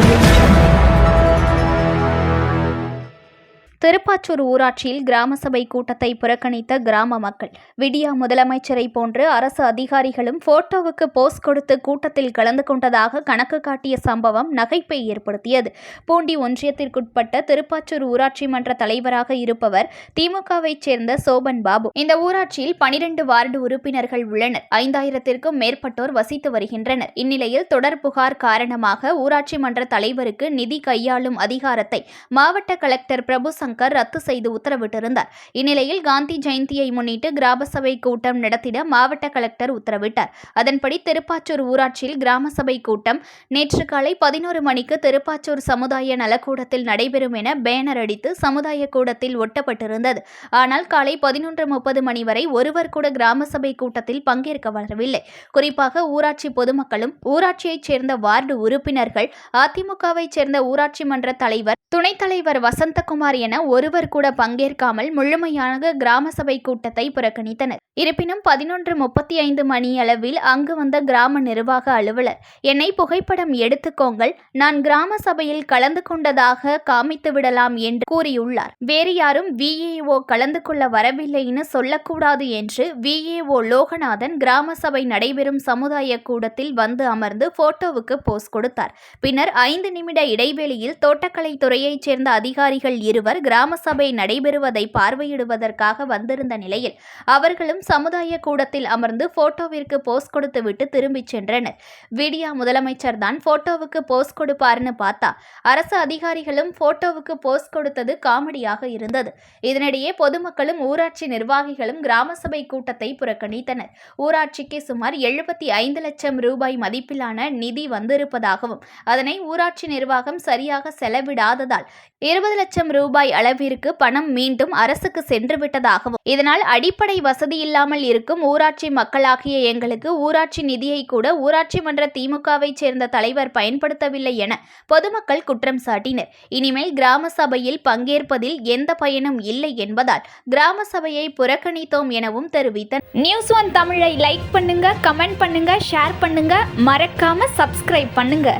Audio. Thiruppachur ஊராட்சியில் கிராம சபை கூட்டத்தை புறக்கணித்த கிராம மக்கள் விடியா முதலமைச்சரை போன்று அரசு அதிகாரிகளும் போட்டோவுக்கு போஸ் கொடுத்து கூட்டத்தில் கலந்து கொண்டதாக கணக்கு காட்டிய சம்பவம் நகைப்பை ஏற்படுத்தியது. பூண்டி ஒன்றியத்திற்குட்பட்ட திருப்பாச்சூர் ஊராட்சி மன்ற தலைவராக இருப்பவர் திமுகவைச் சேர்ந்த சோபன் பாபு. இந்த ஊராட்சியில் பனிரெண்டு வார்டு உறுப்பினர்கள் உள்ளனர். ஐந்தாயிரத்திற்கும் மேற்பட்டோர் வசித்து வருகின்றனர். இந்நிலையில் தொடர் புகார் காரணமாக ஊராட்சி மன்ற தலைவருக்கு நிதி கையாளும் அதிகாரத்தை மாவட்ட கலெக்டர் பிரபு சங்கர் ரத்து செய்து உத்தரவிட்டிருந்தார். இந்நிலையில் காந்தி ஜெயந்தியை முன்னிட்டு கிராம சபை கூட்டம் நடத்திட மாவட்ட கலெக்டர் உத்தரவிட்டார். அதன்படி திருப்பாச்சூர் ஊராட்சியில் கிராம சபை கூட்டம் நேற்று காலை பதினோரு மணிக்கு திருப்பாச்சூர் சமுதாய நலக்கூடத்தில் நடைபெறும் என பேனர் அடித்து சமுதாய கூடத்தில் ஒட்டப்பட்டிருந்தது. ஆனால் காலை பதினொன்று முப்பது மணி வரை ஒருவர் கூட கிராம சபை கூட்டத்தில் பங்கேற்க வரவில்லை. குறிப்பாக ஊராட்சி பொதுமக்களும் ஊராட்சியைச் சேர்ந்த வார்டு உறுப்பினர்கள் அதிமுகவைச் சேர்ந்த ஊராட்சி மன்ற தலைவர் துணைத் தலைவர் வசந்தகுமார் என ஒருவர் கூட பங்கேற்காமல் முழுமையாக கிராம சபை கூட்டத்தை புறக்கணித்தனர். இருப்பினும் பதினொன்று முப்பத்தி ஐந்து மணி அளவில் அங்கு வந்த கிராம நிர்வாக அலுவலர் என்னை புகைப்படம் எடுத்துக்கோங்கள் நான் கிராம சபையில் கலந்து கொண்டதாக காமித்து விடலாம் என்று கூறியுள்ளார். வேறு யாரும் விஏஓ கலந்து கொள்ள வரவில்லைன்னு சொல்லக்கூடாது என்று விஏஓ லோகநாதன் கிராம சபை நடைபெறும் சமுதாய கூடத்தில் வந்து அமர்ந்து போட்டோவுக்கு போஸ் கொடுத்தார். பின்னர் ஐந்து நிமிட இடைவெளியில் தோட்டக்கலை துறையைச் சேர்ந்த அதிகாரிகள் இருவர் கிராம சபை நடைபெறுவதை பார்வையிடுவதற்காக வந்திருந்த நிலையில் அவர்களும் சமுதாய கூடத்தில் அமர்ந்து போட்டோவிற்கு போஸ் கொடுத்துவிட்டு திரும்பிச் சென்றனர். விடியா முதலமைச்சர் தான் போட்டோவுக்கு போஸ் கொடுப்பாருன்னு பார்த்தா அரசு அதிகாரிகளும் போட்டோவுக்கு போஸ் கொடுத்தது காமெடியாக இருந்தது. இதனிடையே பொதுமக்களும் ஊராட்சி நிர்வாகிகளும் கிராம சபை கூட்டத்தை புறக்கணித்தனர். ஊராட்சிக்கு சுமார் எழுபத்தி ஐந்து லட்சம் ரூபாய் மதிப்பிலான நிதி வந்திருப்பதாகவும் அதனை ஊராட்சி நிர்வாகம் சரியாக செலவிடாததால் இருபது லட்சம் ரூபாய் அளவிற்கு பணம் மீண்டும் அரசுக்கு சென்று விட்டதாகவும் இதனால் அடிப்படை வசதி இல்லாமல் இருக்கும் ஊராட்சி மக்களாகிய எங்களுக்கு ஊராட்சி நிதியை கூட ஊராட்சி மன்ற திமுகவைச் சேர்ந்த தலைவர் பயன்படுத்தவில்லை என பொதுமக்கள் குற்றம் சாட்டினர். இனிமேல் கிராம சபையில் பங்கேற்பதில் எந்த பயனும் இல்லை என்பதால் கிராம சபையை புறக்கணித்தோம் எனவும் தெரிவித்தனர். நியூஸ் ஒன் தமிழை லைக் பண்ணுங்க கமெண்ட் பண்ணுங்க ஷேர் பண்ணுங்க. மறக்காம சப்ஸ்கிரைப் பண்ணுங்க.